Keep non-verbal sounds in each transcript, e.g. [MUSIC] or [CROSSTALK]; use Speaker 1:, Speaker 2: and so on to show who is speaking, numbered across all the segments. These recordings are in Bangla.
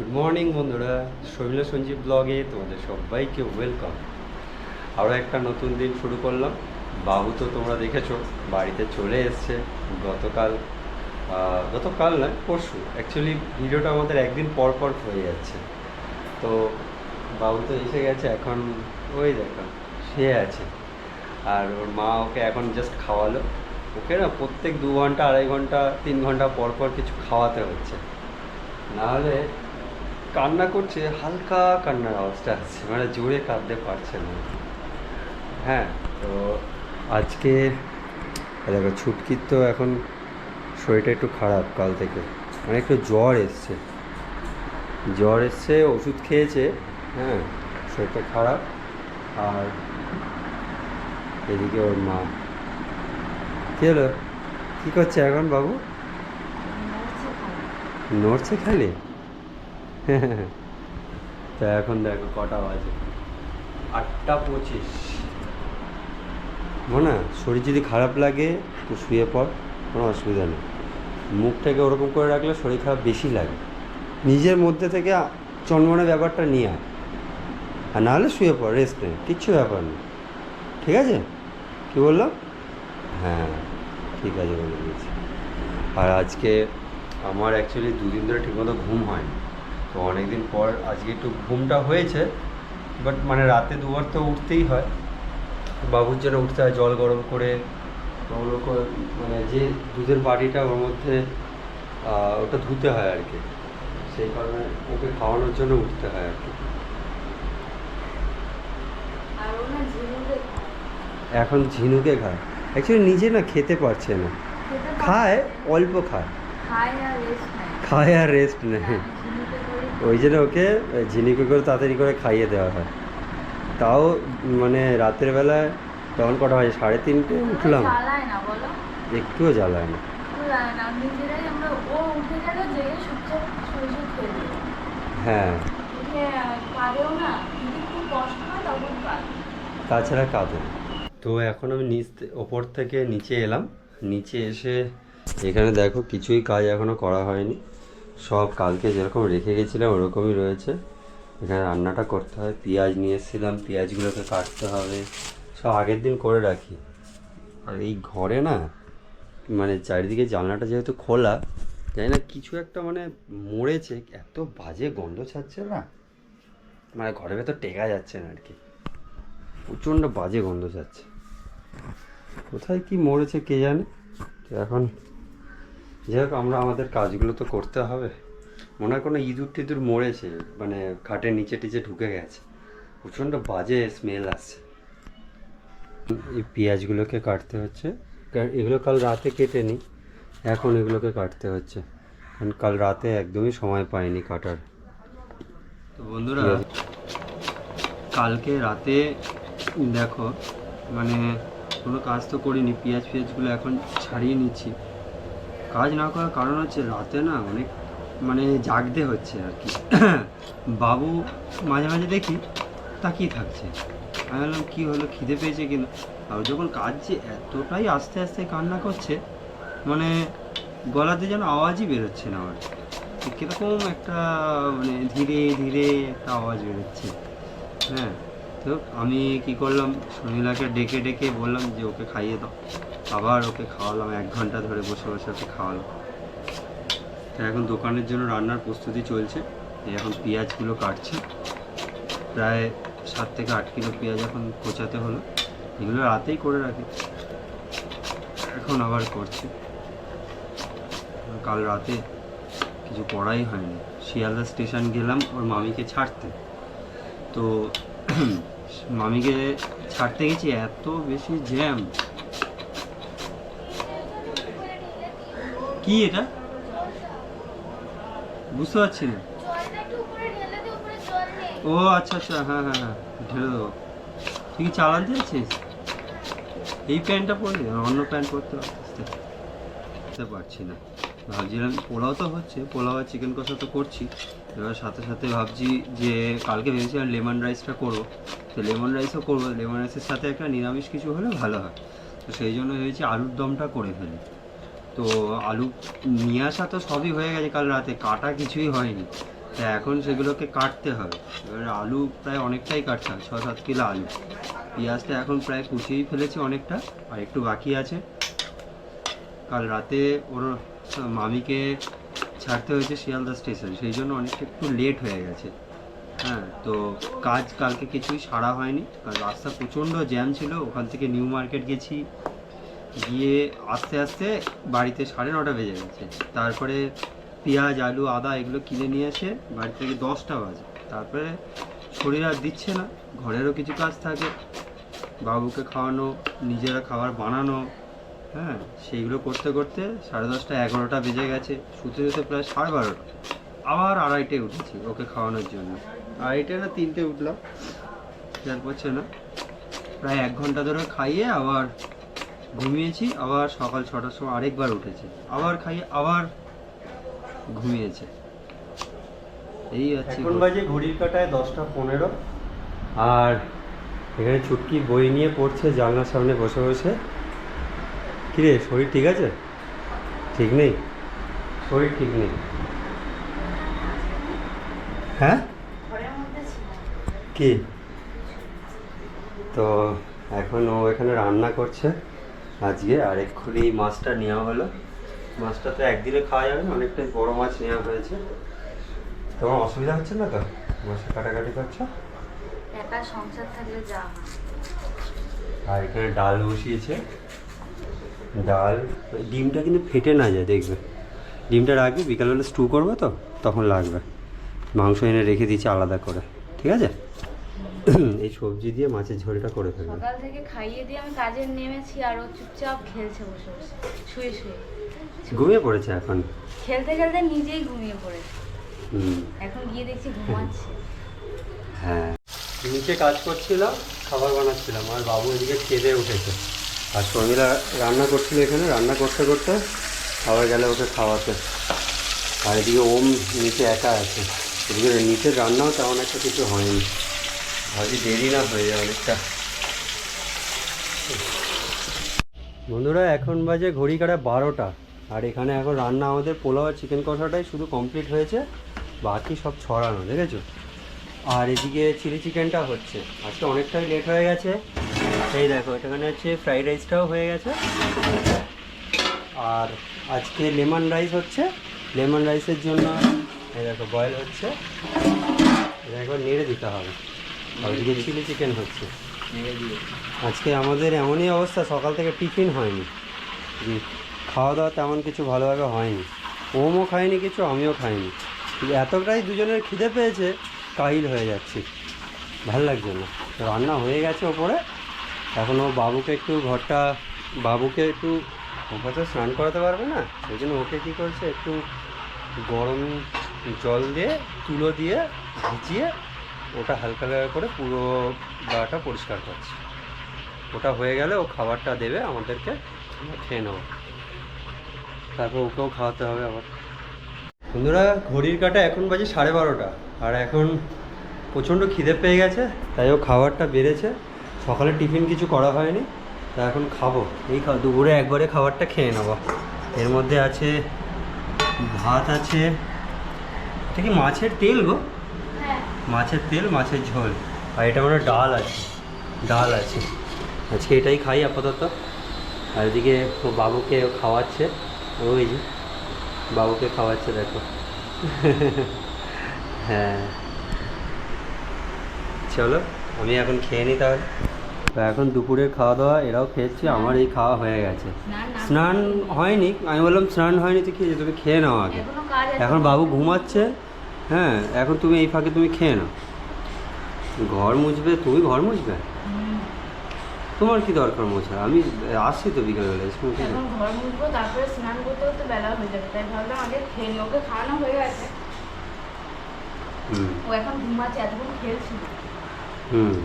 Speaker 1: গুড মর্নিং বন্ধুরা। শৈল সঞ্জীব ব্লগে তোমাদের সবাইকে ওয়েলকাম আরও একটা নতুন দিন শুরু করলাম। বাবু তো তোমরা দেখেছ, বাড়িতে চলে এসছে। গতকাল গতকাল নয়, পরশু। অ্যাকচুয়ালি ভিডিওটা আমাদের একদিন পর পর হয়ে যাচ্ছে। তো বাবু তো এসে গেছে, এখন ওই দেখো, সে আছে। আর ওর মা ওকে এখন জাস্ট খাওয়ালো। ওকে না প্রত্যেক দু ঘণ্টা, আড়াই ঘণ্টা, তিন ঘণ্টা পর পর কিছু খাওয়াতে হচ্ছে। নাহলে কান্না করছে হালকা কান্নার আওয়াজটা আসছে মানে জোরে কাঁদতে পারছে না। হ্যাঁ তো আজকে দেখো ছুটকির তো এখন শরীরটা একটু খারাপ কাল থেকে। মানে একটু জ্বর এসছে। জ্বর এসছে ওষুধ খেয়েছে হ্যাঁ শরীরটা খারাপ। আর এদিকে ওর মা। কী হলো? কী করছে এখন বাবু? নড়ছে খালি। তা এখন দেখো কটা বাজে। আটটা পঁচিশ। না শরীর যদি খারাপ লাগে, তো শুয়ে পড়, কোনো অসুবিধা নেই। মুখটাকে ওরকম করে রাখলে শরীর খারাপ বেশি লাগে। নিজের মধ্যে থেকে চনমনে ব্যাপারটা নিয়ে আয়। আর নাহলে শুয়ে পড় রেস্ট নেই কিচ্ছু ব্যাপার নেই। ঠিক আছে? কি বলল? হ্যাঁ ঠিক আছে বলে দিয়েছি। আর আজকে আমার অ্যাকচুয়ালি দুদিন ধরে ঠিকমতো ঘুম হয়নি। তো অনেক দিন পর আজকে একটু ঘুমটা হয়েছে বাট মানে রাতে দুবার তো উঠতেই হয়। বাবুর জন্য উঠতে হয় জল গরম করে। ওগুলো মানে যে দুধের বাটিটা ওর মধ্যে ওটা ধুতে হয় আর কি। সেই কারণে ওকে খাওয়ানোর জন্য উঠতে হয় আর কি। এখন ঝিনুকে খায়। অ্যাকচুয়ালি নিজে না খেতে পারছে না। খায় অল্প খায়।
Speaker 2: খায় আর রেস্ট নেয়।
Speaker 1: ওই জন্য ওকে ঝিনুকে করে তাড়াতাড়ি করে খাইয়ে দেওয়া হয়। তাও মানে রাতের বেলায় তখন কটা হয় সাড়ে তিনটে? উঠলাম। একটুও জ্বালায় না। হ্যাঁ। তাছাড়া কাঁদে তো এখন আমি নিচ ওপর থেকে নিচে এলাম। নিচে এসে এখানে দেখো কিছুই কাজ এখনও করা হয়নি। সব কালকে যেরকম রেখে গেছিলাম, ওরকমই রয়েছে। এখানে রান্নাটা করতে হয়, পেঁয়াজ নিয়ে এসেছিলাম, পেঁয়াজগুলোকে কাটতে হবে। সব আগের দিন করে রাখি। আর এই ঘরে না মানে চারিদিকে জানলাটা যেহেতু খোলা, জানি না, কিছু একটা মানে মরেছে, এত বাজে গন্ধ ছাড়ছে না। মানে ঘরের ভেতর টেকা যাচ্ছে না আর কি প্রচণ্ড বাজে গন্ধ যাচ্ছে কোথায় কি মরেছে কে জানে? এখন যাই হোক আমরা আমাদের কাজগুলো তো করতে হবে। মনে হয় কোনো ইঁদুর টিঁদুর মরেছে মানে খাটের নিচে টিচে ঢুকে গেছে। প্রচণ্ড বাজে স্মেল আসছে। এই পেঁয়াজগুলোকে কাটতে হচ্ছে। এগুলো কাল রাতে কেটে নিই এখন এগুলোকে কাটতে হচ্ছে। কারণ কাল রাতে একদমই সময় পাইনি কাটার। তো বন্ধুরা, কালকে রাতে দেখো মানে কোনো কাজ তো করিনি। পেঁয়াজ ফেঁয়াজগুলো এখন ছাড়িয়ে নিচ্ছি। কাজ না করার কারণ হচ্ছে রাতে না অনেক মানে জাগতে হচ্ছে আর কি। [COUGHS] বাবু মাঝে মাঝে দেখি তাকিয়ে থাকছে। আমি বললাম কী হলো? খিদে পেয়েছে কিনা? আর যখন কাজ যে এতটাই আস্তে আস্তে কান্না করছে মানে গলাতে যেন আওয়াজই বেরোচ্ছে না আমার। কীরকম একটা মানে ধীরে ধীরে একটা আওয়াজ বেরোচ্ছে। হ্যাঁ তো আমি কি করলাম, সুনীলাকে ডেকে ডেকে বললাম যে, ওকে খাইয়ে দাও। আবার ওকে খাওয়ালাম, এক ঘণ্টা ধরে বসে বসে ওকে খাওয়ালাম। তো এখন দোকানের জন্য রান্নার প্রস্তুতি চলছে। এখন পেঁয়াজগুলো কাটছে। প্রায় সাত থেকে আট কিলো পেঁয়াজ এখন কোচাতে হলো। এগুলো রাতেই করে রাখি। এখন আবার করছি। কাল রাতে কিছু করাই হয়নি। শিয়ালদা স্টেশন গেলাম ওর মামিকে ছাড়তে। তো মামিকে ছাড়তে গেছি, এত বেশি জ্যাম। কি এটা? বুঝতে পারছি না। ও আচ্ছা আচ্ছা হ্যাঁ হ্যাঁ হ্যাঁ ঢেলে দেবো। তুই কি চালাতে আছিস এই প্যান্টটা পরলি? অন্য প্যান্ট পরতে। বুঝতে পারছি না। ভাবছিলাম, পোলাও তো হচ্ছে, পোলাও আর চিকেন কষা তো করছি। এবার সাথে সাথে ভাবছি যে, কালকে ভেবেছিলাম লেমন রাইসটা করব। তো লেমন রাইসও করব। লেমন রাইসের সাথে একটা নিরামিষ কিছু হলে ভালো হয়। তো সেই জন্য ভেবেছি আলুর দমটা করে ফেলি। তো আলু নিয়ে আসা তো সবই হয়ে গেছে, কাল রাতে কাটা কিছুই হয়নি। তা এখন সেগুলোকে কাটতে হবে। এবার আলু প্রায় অনেকটাই কাটতে হবে ছ সাত কিলো আলু। পেঁয়াজটা এখন প্রায় কুচিয়েই ফেলেছি অনেকটা, আর একটু বাকি আছে। কাল রাতে ওর মামিকে ছাড়তে হয়েছে শিয়ালদা স্টেশন, সেই জন্য অনেকটা একটু লেট হয়ে গেছে। হ্যাঁ তো কাজ কালকে কিছুই সারা হয়নি। কারণ রাস্তা প্রচণ্ড জ্যাম ছিল, ওখান থেকে নিউ মার্কেট গেছি। গিয়ে আস্তে আস্তে বাড়িতে সাড়ে নটা বেজে গেছে। তারপরে পেঁয়াজ, আলু, আদা এগুলো কিনে নিয়ে এসে বাড়ি থেকে দশটা বাজে। তারপরে শরীর আর দিচ্ছে না, ঘরেরও কিছু কাজ থাকে। বাবুকে খাওয়ানো, নিজেরা খাবার বানানো হ্যাঁ সেইগুলো করতে করতে সাড়ে দশটা, এগারোটা বেজে গেছে। শুতে শুতে প্রায় সাড়ে বারোটা। আবার আড়াইটে উঠেছি ওকে খাওয়ানোর জন্য। আড়াইটে না তিনটে উঠলাম। খেয়াল পড়ছে না। প্রায় এক ঘণ্টা ধরে খাইয়ে আবার ঘুমিয়েছি আবার সকাল ছটার সময় আরেকবার উঠেছে। আবার খাইয়ে আবার ঘুমিয়েছে। এই হচ্ছে এখন বাজে ঘড়ির কাটায় দশটা পনেরো। আর এখানে ছুটকি বই নিয়ে পড়ছে জানলার সামনে বসে বসে। কিরে শরীর ঠিক আছে? ঠিক নেই? শরীর ঠিক নেই। হ্যাঁ?
Speaker 2: ঘরের মধ্যে ছিল
Speaker 1: কি? তো এখন ও এখানে রান্না করছে। আজকে আর এক্ষুনি মাছটা নেওয়া হলো। মাছটা তো একদিনে খাওয়া যাবে না অনেকটাই বড় মাছ নেওয়া হয়েছে। তোমার অসুবিধা হচ্ছে না তো? মাছটা কাটাকাটি করছ?
Speaker 2: একা সংসার থাকলে যা
Speaker 1: আর এখানে ডাল বসিয়েছে। ডাল ডিমটা কিন্তু ফেটে না যায় দেখবে। ডিমটা রাখবি বিকালবেলা স্টু করব তো তখন লাগবে। মাংস এনে রেখে দিচ্ছি আলাদা করে ঠিক আছে? এই সবজি দিয়ে মাছের ঝোলটা করে ফেলবে
Speaker 2: সকাল থেকে খাইয়ে দিয়ে আমি কাজে নেমেছি আর ও চুপচাপ খেলছে বসে বসে শুয়ে শুয়ে।
Speaker 1: ঘুমিয়ে পড়েছে এখন?
Speaker 2: খেলতে খেলতে নিজেই ঘুমিয়ে পড়েছে। এখন গিয়ে দেখছি ঘুমাচ্ছে।
Speaker 1: হ্যাঁ। নিচে কাজ করছিলাম খাবার বানাচ্ছিলাম আর বাবু এদিকে খেতে উঠেছে। আর শর্মিলা রান্না করছিল এখানে রান্না করতে করতে আবার গেলে ওকে খাওয়াতে। আর এদিকে ওম নিচে একা আছে। এদিকে নিচের রান্নাও তেমন একটা কিছু হয়নি। ভাবছি দেরি না হয়ে যায় অনেকটা। বন্ধুরা, এখন বাজে ঘড়ি কাটা বারোটা। আর এখানে এখন রান্না আমাদের পোলাও আর চিকেন কষাটাই শুধু কমপ্লিট হয়েছে। বাকি সব ছড়ানো, দেখেছ? আর এদিকে চিলি চিকেনটা হচ্ছে। আজকে অনেকটাই লেট হয়ে গেছে। এই দেখো, এখানে হচ্ছে ফ্রাইড রাইসটাও হয়ে গেছে। আর আজকে লেমন রাইস হচ্ছে। লেমন রাইসের জন্য, এই দেখো বয়েল হচ্ছে। এটা একবার নেড়ে দিতে হবে। ওদিকে চিলি চিকেন হচ্ছে। আজকে আমাদের এমনই অবস্থা সকাল থেকে টিফিন হয়নি। যে খাওয়া দাওয়া তেমন কিছু ভালোভাবে হয়নি। ওমও খায়নি কিছু আমিও খাইনি। কিন্তু এতটাই দুজনের খিদে পেয়েছে কাহিল হয়ে যাচ্ছি। ভালো লাগছে না। রান্না হয়ে গেছে ওপরে। এখন ও বাবুকে একটু ঘরটা বাবুকে একটু ওকে তো স্নান করাতে পারবে না? সেই জন্য ওকে কী করছে একটু গরম জল দিয়ে তুলো দিয়ে ভিজিয়ে ওটা হালকা হালকা করে পুরো গাটা পরিষ্কার করছে। ওটা হয়ে গেলে ও খাবারটা দেবে আমাদেরকে খেয়ে নেব তারপর ওকেও খাওয়াতে হবে আবার। বন্ধুরা, ঘড়ির কাটা এখন বাজে সাড়ে বারোটা। আর এখন প্রচণ্ড খিদে পেয়ে গেছে, তাই ও খাবারটা বেড়েছে। সকালে টিফিন কিছু করা হয়নি, তা এখন খাব। এই দুপুরে একবারে খাবারটা খেয়ে নেব। এর মধ্যে আছে ভাত আছে। এটা কি মাছের তেল গো? মাছের তেল মাছের ঝোল। আর এটা মানে ডাল আছে। ডাল আছে। আজকে এটাই খাই আপাতত। আর এদিকে ও বাবুকে খাওয়াচ্ছে। ওই যে বাবুকে খাওয়াচ্ছে দেখো। [LAUGHS] হ্যাঁ। চলো আমি এখন খেয়ে নিই তাহলে। তো এখন দুপুরের খাওয়া দাওয়া এরাও খেয়েছে আমার এই খাওয়া হয়ে গেছে।
Speaker 2: স্নান
Speaker 1: হয়নি আমি বললাম স্নান হয়নি তো খেয়ে তুমি খেয়ে নাও আগে।
Speaker 2: এখন
Speaker 1: বাবু ঘুমাচ্ছে হ্যাঁ এখন তুমি এই ফাঁকে তুমি খেয়ে নাও। ঘর মুছবে তুমি ঘর মুছবে? তোমার কি দরকার মোছা? আমি আসছি তো বিকেলবেলা স্কুল থেকে।
Speaker 2: ঘর মুছবো তারপরে স্নান করতে করতে বেলা হয়ে যাবে তাই ভাবলাম আগে খেয়ে ওকে খাওয়ানো হয়ে গেছে।
Speaker 1: হুম।
Speaker 2: ও এখন ঘুমাচ্ছে এতক্ষণ খেলছিল।
Speaker 1: হুম।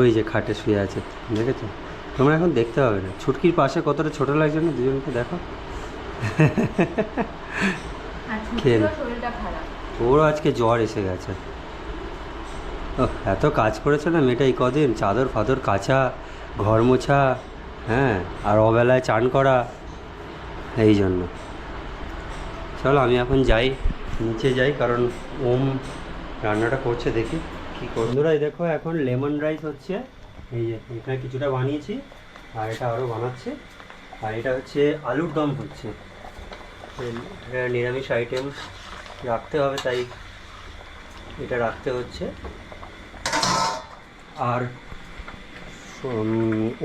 Speaker 1: ওই যে খাটে শুয়ে আছে দেখেছ? তোমরা এখন দেখতে পাবে না। ছুটকির পাশে কতটা ছোট লাগছে না দুজনকে দেখো।
Speaker 2: শরীরটা খারাপ।
Speaker 1: ওরও আজকে জ্বর এসে গেছে। এত কাজ করেছে না মেয়েটা এই কদিন? চাদর ফাদর কাচা ঘর মোছা হ্যাঁ আর অবেলায় চান করা এই জন্য। চলো আমি এখন যাই নিচে যাই কারণ ওম রান্নাটা করছে দেখি কি বন্ধুরা এই দেখো এখন লেমন রাইস হচ্ছে। এই যে এখানে কিছুটা বানিয়েছি আর এটা আরও বানাচ্ছে। আর এটা হচ্ছে আলুর দম হচ্ছে নিরামিষ আইটেম রাখতে হবে, তাই এটা রাখতে হচ্ছে। আর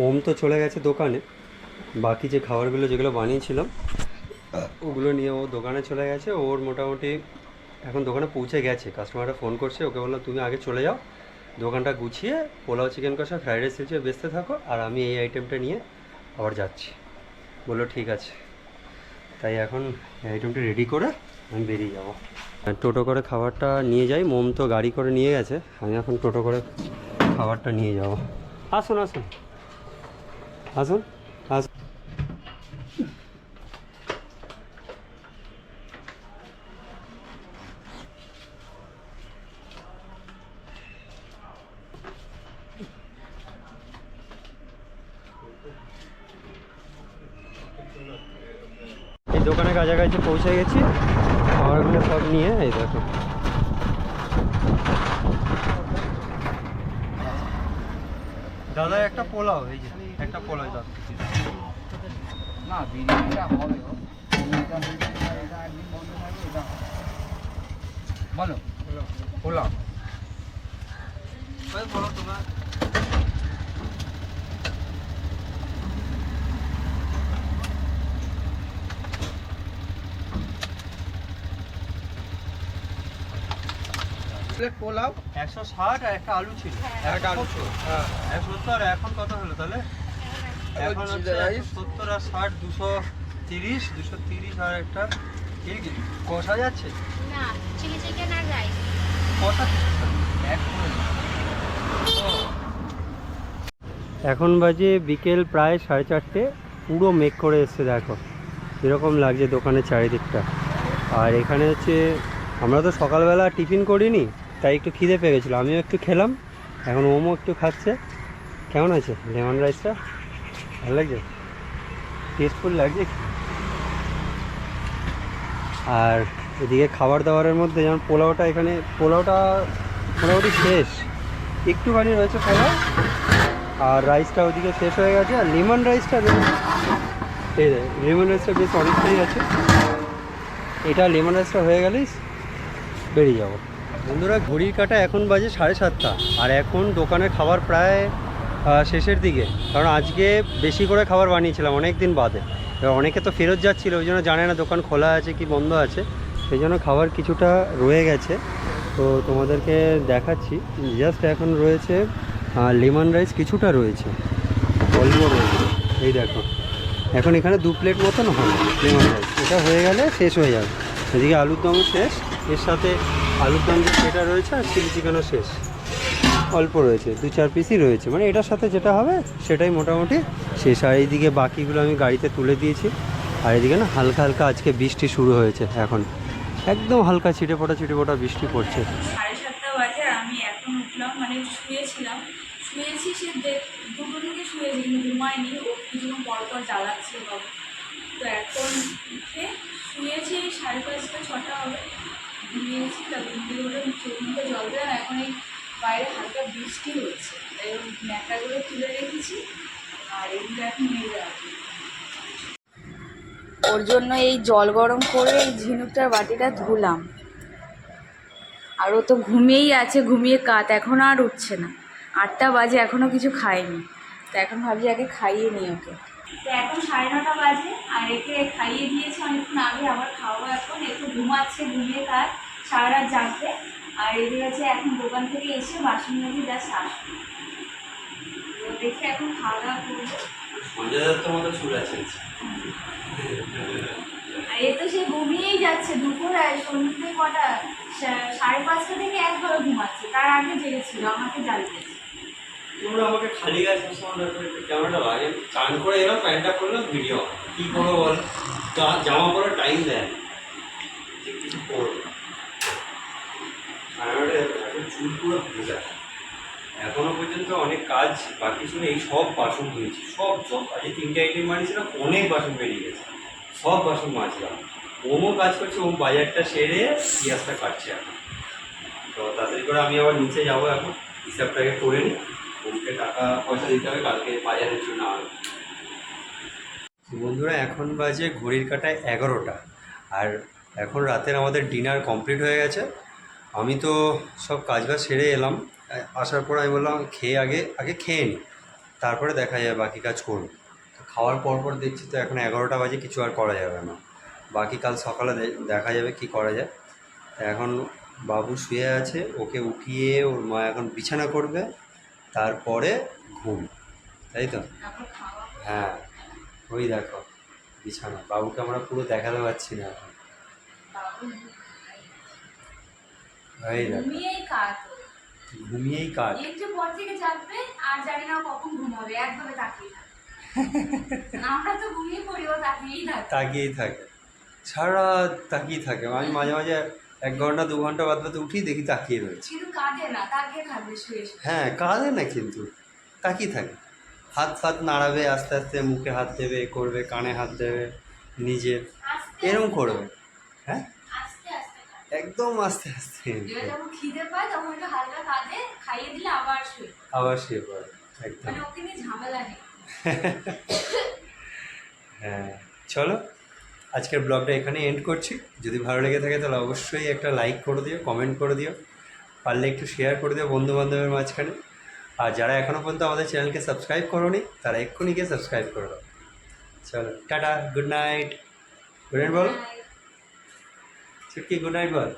Speaker 1: ওম তো চলে গেছে দোকানে। বাকি যে খাবারগুলো যেগুলো বানিয়েছিলাম, ওগুলো নিয়ে ও দোকানে চলে গেছে। ওর মোটামুটি এখন দোকানে পৌঁছে গেছে। কাস্টমাররা ফোন করছে, ওকে বললাম তুমি আগে চলে যাও, দোকানটা গুছিয়ে পোলাও চিকেন কষা ফ্রাইড রাইস হিসেবে বেচতে থাকো, আর আমি এই আইটেমটা নিয়ে আবার যাচ্ছি। বলল, ঠিক আছে। তাই এখন আইটেমটি রেডি করে আমি বেরিয়ে যাব। টোটো করে খাবারটা নিয়ে যাই, মোম তো গাড়ি করে নিয়ে গেছে, আমি এখন টোটো করে খাবারটা নিয়ে যাব। আসুন আসুন। আসুন। এই দোকানের কাছাকাছি পৌঁছে গেছি। খাবারগুলো সব নিয়ে এই দেখো। দাদা একটা পোলাও এই যে একটা পোলাও দাদা
Speaker 3: না বিরিয়ানিটা হবে এটা হবে। বলো। পোলাও। প্লেট পোলাও।
Speaker 1: একশো ষাট আর একটা আলু ছিল।
Speaker 3: একটা আলু ছিল, হ্যাঁ।
Speaker 1: একশো সত্তর এখন কত হলো তাহলে? এখন হচ্ছে। সত্তর আর ষাট দুশো তিরিশ দুশো তিরিশ আর একটা এই কি কষা যাচ্ছে?
Speaker 2: না চিলি চিকেন আর রাইস
Speaker 1: কষা। এখন বাজে বিকেল প্রায় সাড়ে চারটে। পুরো মেঘ করে এসছে দেখো। এরকম লাগছে দোকানের চারিদিকটা। আর এখানে হচ্ছে আমরা তো সকালবেলা টিফিন করিনি। তাই একটু খিদে পেয়ে গেছিল। আমিও একটু খেলাম, এখন ওমও একটু খাচ্ছে। কেমন আছে? লেমন রাইসটা? ভালো লাগছে? টেস্টফুল লাগছে আর এদিকে খাবার দাবারের মধ্যে যেমন পোলাওটা এখানে, পোলাওটা মোটামুটি শেষ। একটুখানি রয়েছে পোলাও, আর রাইসটা ওদিকে শেষ হয়ে গেছে। আর লেমন রাইসটা লেমন রাইসটা বেশ অনেকটাই আছে। এটা লেমন রাইসটা হয়ে গেলেই বেরিয়ে যাব। বন্ধুরা, ঘড়ির কাটা এখন বাজে সাড়ে সাতটা। আর এখন দোকানের খাবার প্রায় শেষের দিকে। কারণ আজকে বেশি করে খাবার বানিয়েছিলাম অনেক দিন বাদে। এবার অনেকে তো ফেরত যাচ্ছিল, ওই জন্য জানে না দোকান খোলা আছে কি বন্ধ আছে। সেই জন্য খাবার কিছুটা রয়ে গেছে। তো তোমাদেরকে দেখাচ্ছি। জাস্ট এখন রয়েছে লেমন রাইস কিছুটা রয়েছে। অল্প রয়েছে। এই দেখো। এখন এখানে দু প্লেট মতন হবে লেমন রাইস। এটা হয়ে গেলে শেষ হয়ে যাবে। এদিকে আলুর দমও শেষ। এর সাথে আলুর দম যেটা রয়েছে আর চিলি চিকেনও শেষ। অল্প রয়েছে, দু চার পিসই রয়েছে। মানে এটার সাথে যেটা হবে, সেটাই মোটামুটি শেষ। আর এইদিকে বাকিগুলো আমি গাড়িতে তুলে দিয়েছি। আর এদিকে না, হালকা হালকা আজকে বৃষ্টি শুরু হয়েছে এখন। একদম হালকা ছিটে ফোটা ছিটে ফোটা বৃষ্টি পড়ছে
Speaker 2: মানে সাড়ে পাঁচটা, ছটা হবে। ঘুমিয়েছি তা ঘুম থেকে উঠে চোখ মুখে জল দিলাম এখন এই বাইরে হালকা বৃষ্টি হচ্ছে। তাই ওই ন্যাকাগুলো তুলে রেখেছি আর এগুলো এখন মেরে রাখি ওর জন্য এই জল গরম করে এই ঝিনুকটার বাটিটা ধুলাম। আর ও তো ঘুমিয়েই আছে ঘুমিয়ে কাত এখনও আর উঠছে না। আটটা বাজে এখনও কিছু খায়নি। তো এখন ভাবছি আগে খাইয়ে নিই ওকে। তো এখন সাড়ে নটা বাজে আর একে খাইয়ে দিয়েছি অনেকক্ষণ আগে আবার খাওয়াবো এখন একটু ঘুমাচ্ছে ঘুমিয়ে কাত। সারা রাত জাগবে আর এদের হচ্ছে এখন দোকান থেকে এসে বাসন মেজে জাস্ট আসবে। তো দেখে এখন খাওয়া দাওয়া করব। আর এ তো সে ঘুমিয়েই যাচ্ছে দুপুর সন্ধ্যে কটা সাড়ে পাঁচটা থেকে একভাবে ঘুমাচ্ছে। তার আগে জেগেছিল আমাকে জ্বালিয়েছে।
Speaker 1: তোমরা আমাকে খালি গায়ে সবসময় কেমনটা লাগে চান করে এলাম প্যান্টটা করলাম ভিডিও কি করব বল? জামা পরার টাইম দেয়। কিছু করব। আর আমার এখন চুল পুরো ভেজা এখনও পর্যন্ত অনেক কাজ বাকি ছিল, এই সব বাসন ধুয়েছি। সব সব আজকে তিনটে আইটেম বানিয়েছিলাম অনেক বাসন বেরিয়ে গেছে। সব বাসন মাজলাম। ওমও কাজ করছে, ওম বাজারটা সেরে পেঁয়াজটা কাটছে এখন। তো তাড়াতাড়ি করে আমি আবার নিচে যাব এখন। হিসাবটাকে করে নিই ওমকে টাকা পয়সা দিতে হবে, কালকে বাজারের জন্য আনব বন্ধুরা, এখন বাজে ঘড়ির কাটায় এগারোটা। আর এখন রাতের আমাদের ডিনার কমপ্লিট হয়ে গেছে। আমি তো সব কাজ বাজ সেরে এলাম। আসার পর আমি বললাম খেয়ে আগে আগে খেয়ে নিই তারপরে দেখা যাবে বাকি কাজ করব। তো খাওয়ার পর পর দেখছি তো এখন এগারোটা বাজে কিছু আর করা যাবে না। বাকি কাল সকালে দেখা যাবে কি করা যায়। তা এখন বাবু শুয়ে আছে ওকে উঠিয়ে ওর মা এখন বিছানা করবে তারপরে ঘুম। তাই তো? হ্যাঁ ওই দেখো বিছানা। বাবুকে আমরা পুরো দেখাতে পারছি না এখন।
Speaker 2: ঘুমিয়েই ওর।
Speaker 1: ঘুমিয়েই কাজ
Speaker 2: একটু পর থেকে জাগবে আর জানি না কখন ঘুমাবে একভাবে তাকিয়ে [LAUGHS] আমরা তো ঘুমিয়ে পড়ি ও তাকিয়েই থাকে।
Speaker 1: তাকিয়েই থাকে। সারা তাকিয়ে থাকে। আমি মাঝে মাঝে এক ঘণ্টা দু ঘণ্টা বাদ বাদে উঠি দেখি তাকিয়ে রয়েছে।
Speaker 2: কিন্তু কাঁদে না তাকিয়ে থাকবে শুয়ে
Speaker 1: হ্যাঁ কাঁদে না কিন্তু তাকিয়ে থাকে। হাত ফাত নাড়াবে আস্তে আস্তে মুখে হাত দেবে করবে কানে হাত দেবে নিজের। এরম করবে। হ্যাঁ। একদম আস্তে আস্তে
Speaker 2: যখন খিদে পায় তখন একটু হালকা কাঁদে খাইয়ে দিলে আবার শুয়ে
Speaker 1: আবার শুয়ে পড়ে একদম।
Speaker 2: মানে ওকে নিয়ে ঝামেলা নেই। [LAUGHS]
Speaker 1: হ্যাঁ চলো আজকের ব্লগটা এখানে এন্ড করছি। যদি ভালো লেগে থাকে তাহলে অবশ্যই একটা লাইক করে দিও কমেন্ট করে দিও পারলে একটু শেয়ার করে দিও বন্ধু বান্ধবের মাঝখানে। আর যারা এখনও পর্যন্ত আমাদের চ্যানেলকে সাবস্ক্রাইব করোনি তারা এক্ষুনি গিয়ে সাবস্ক্রাইব করে দাও। চলো tata good night good night বল।
Speaker 2: হ্যাঁ,
Speaker 1: ছুটকি গুড নাইট বল